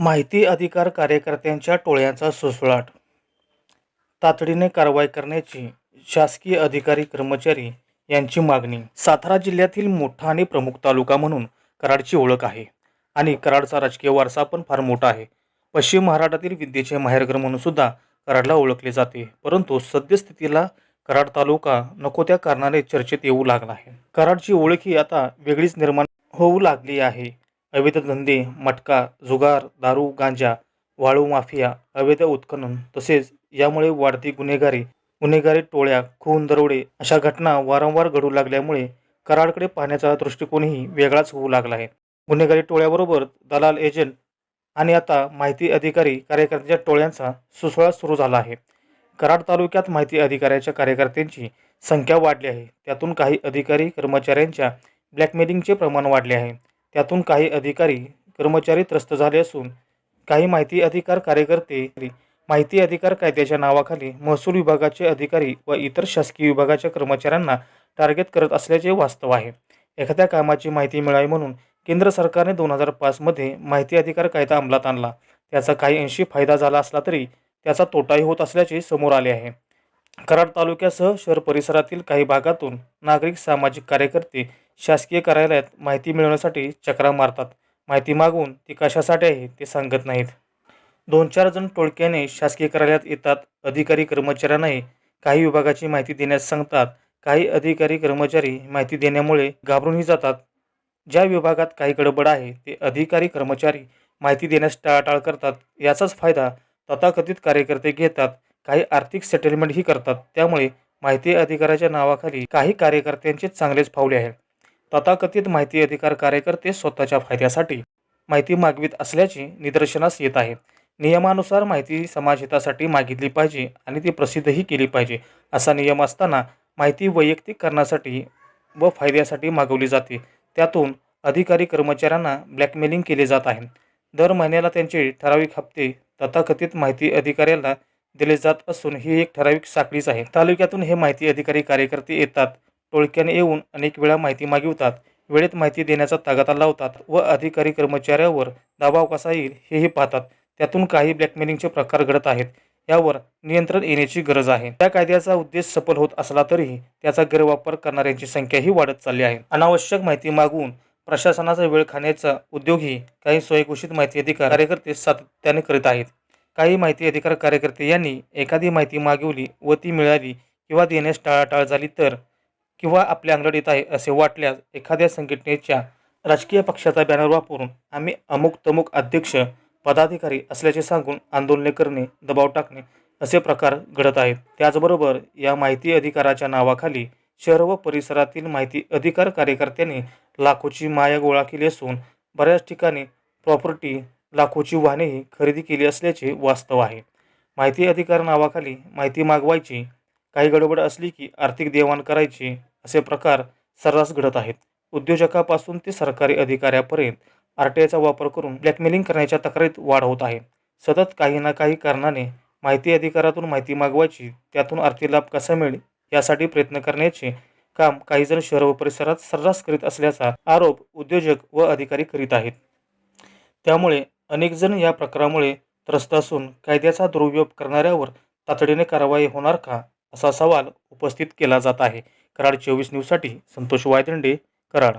माहिती अधिकार कार्यकर्त्यांच्या टोळ्यांचा सुसळाट तातडीने कारवाई करण्याची शासकीय अधिकारी कर्मचारी यांची मागणी. सातारा जिल्ह्यातील मोठा आणि प्रमुख तालुका म्हणून कराडची ओळख आहे आणि कराडचा राजकीय वारसा पण फार मोठा आहे. पश्चिम महाराष्ट्रातील विद्येचे माहेरघर म्हणून सुद्धा कराडला ओळखले जाते. परंतु सद्यस्थितीला कराड तालुका नको त्या कारणाने चर्चेत येऊ लागला आहे. कराडची ओळख ही आता वेगळीच निर्माण होऊ लागली आहे. अवैध धंदे मटका जुगार दारू गांजा वाळू माफिया अवैध उत्खनन तसेच यामुळे वाढती गुन्हेगारी. गुन्हेगारी टोळ्या खून दरोडे अशा घटना वारंवार घडू लागल्यामुळे कराडकडे पाहण्याचा दृष्टिकोनही वेगळाच होऊ लागला आहे. गुन्हेगारी टोळ्याबरोबर दलाल एजंट आणि आता माहिती अधिकारी कार्यकर्त्यांच्या टोळ्यांचा सुसुळा सुरू झाला आहे. कराड तालुक्यात माहिती अधिकाऱ्याच्या कार्यकर्त्यांची संख्या वाढली आहे. त्यातून काही अधिकारी कर्मचाऱ्यांच्या ब्लॅकमेलिंगचे प्रमाण वाढले आहे. त्यातून काही अधिकारी कर्मचारी त्रस्त झाले असून काही माहिती अधिकार कार्यकर्ते माहिती अधिकार कायद्याच्या नावाखाली महसूल विभागाचे अधिकारी व इतर शासकीय विभागाच्या कर्मचाऱ्यांना टार्गेट करत असल्याचे वास्तव आहे. एखाद्या कामाची माहिती मिळावी म्हणून केंद्र सरकारने दोन हजार पाचमध्ये माहिती अधिकार कायदा अंमलात आणला. त्याचा काही अंशी फायदा झाला असला तरी त्याचा तोटाही होत असल्याचे समोर आले आहे. कराड तालुक्यासह शहर परिसरातील काही भागातून नागरिक सामाजिक कार्यकर्ते शासकीय कार्यालयात माहिती मिळवण्यासाठी चक्रा मारतात. माहिती मागून ती कशासाठी आहे ते सांगत नाहीत. दोन चार जण टोळक्याने शासकीय कार्यालयात येतात. अधिकारी कर्मचाऱ्यांनाही काही विभागाची माहिती देण्यास सांगतात. काही अधिकारी कर्मचारी माहिती देण्यामुळे घाबरूनही जातात. ज्या विभागात काही गडबड आहे ते अधिकारी कर्मचारी माहिती देण्यास टाळाटाळ करतात. याचाच फायदा तथाकथित कार्यकर्ते घेतात. काही आर्थिक सेटलमेंटही करतात. त्यामुळे माहिती अधिकाराच्या नावाखाली काही कार्यकर्त्यांचे चांगलेच फावले आहे तथाकथित माहिती अधिकार कार्यकर्ते स्वतःच्या फायद्यासाठी माहिती मागवित असल्याचे निदर्शनास येत आहे. नियमानुसार माहिती समाजहितासाठी मागितली पाहिजे आणि ती प्रसिद्धही केली पाहिजे असा नियम असताना माहिती वैयक्तिक करण्यासाठी व फायद्यासाठी मागवली जाते. त्यातून अधिकारी कर्मचाऱ्यांना ब्लॅकमेलिंग केले जात आहे. दर महिन्याला त्यांचे ठराविक हप्ते तथाकथित माहिती अधिकाऱ्याला दिले जात असून ही एक ठराविक साखळीच आहे. तालुक्यातून हे माहिती अधिकारी कार्यकर्ते येतात टोळक्याने येऊन अनेक वेळा माहिती मागवितात वेळेत माहिती देण्याचा तगाता लावतात व अधिकारी कर्मचाऱ्यावर दबाव कसा येईल हेही पाहतात. त्यातून काही ब्लॅकमेलिंगचे प्रकार घडत आहेत. यावर नियंत्रण येण्याची गरज आहे. त्या कायद्याचा उद्देश सफल होत असला तरीही त्याचा गैरवापर करणाऱ्यांची संख्याही वाढत चालली आहे. अनावश्यक माहिती मागवून प्रशासनाचा वेळ खाण्याचा उद्योगही काही स्वयंघोषित माहिती अधिकार कार्यकर्ते सातत्याने करीत आहेत. काही माहिती अधिकार कार्यकर्ते यांनी एखादी माहिती मागवली व ती मिळाली किंवा देण्यास टाळाटाळ झाली तर किंवा आपल्या अंगलट येत आहे असे वाटल्यास एखाद्या संघटनेच्या राजकीय पक्षाचा बॅनर वापरून आम्ही अमुक तमुक अध्यक्ष पदाधिकारी असल्याचे सांगून आंदोलने करणे दबाव टाकणे असे प्रकार घडत आहेत. त्याचबरोबर या माहिती अधिकाराच्या नावाखाली शहर व परिसरातील माहिती अधिकार कार्यकर्त्यांनी लाखोची माया गोळा केली असून बऱ्याच ठिकाणी प्रॉपर्टी लाखोची वाहनेही खरेदी केली असल्याचे वास्तव आहे. माहिती अधिकार नावाखाली माहिती मागवायची काही गडबड असली की आर्थिक देवाण करायची असे प्रकार सर्रास घडत आहेत. उद्योजकापासून ते सरकारी अधिकाऱ्यापर्यंत आर टी आयचा वापर करून ब्लॅकमेलिंग करण्याच्या तक्रारीत वाढ होत आहे. सतत काही ना काही कारणाने माहिती अधिकारातून माहिती मागवायची त्यातून आर्थिक लाभ कसा मिळेल यासाठी प्रयत्न करण्याचे काम काही जण शहर व परिसरात सर्रास करीत असल्याचा आरोप उद्योजक व अधिकारी करीत आहेत. त्यामुळे अनेकजण या प्रकारामुळे त्रस्त असून कायद्याचा दुरुपयोग करणाऱ्यावर तातडीने कारवाई होणार का असा सवाल उपस्थित केला जात आहे. कराड चोवीस न्यूजसाठी संतोष वायदंडे कराड.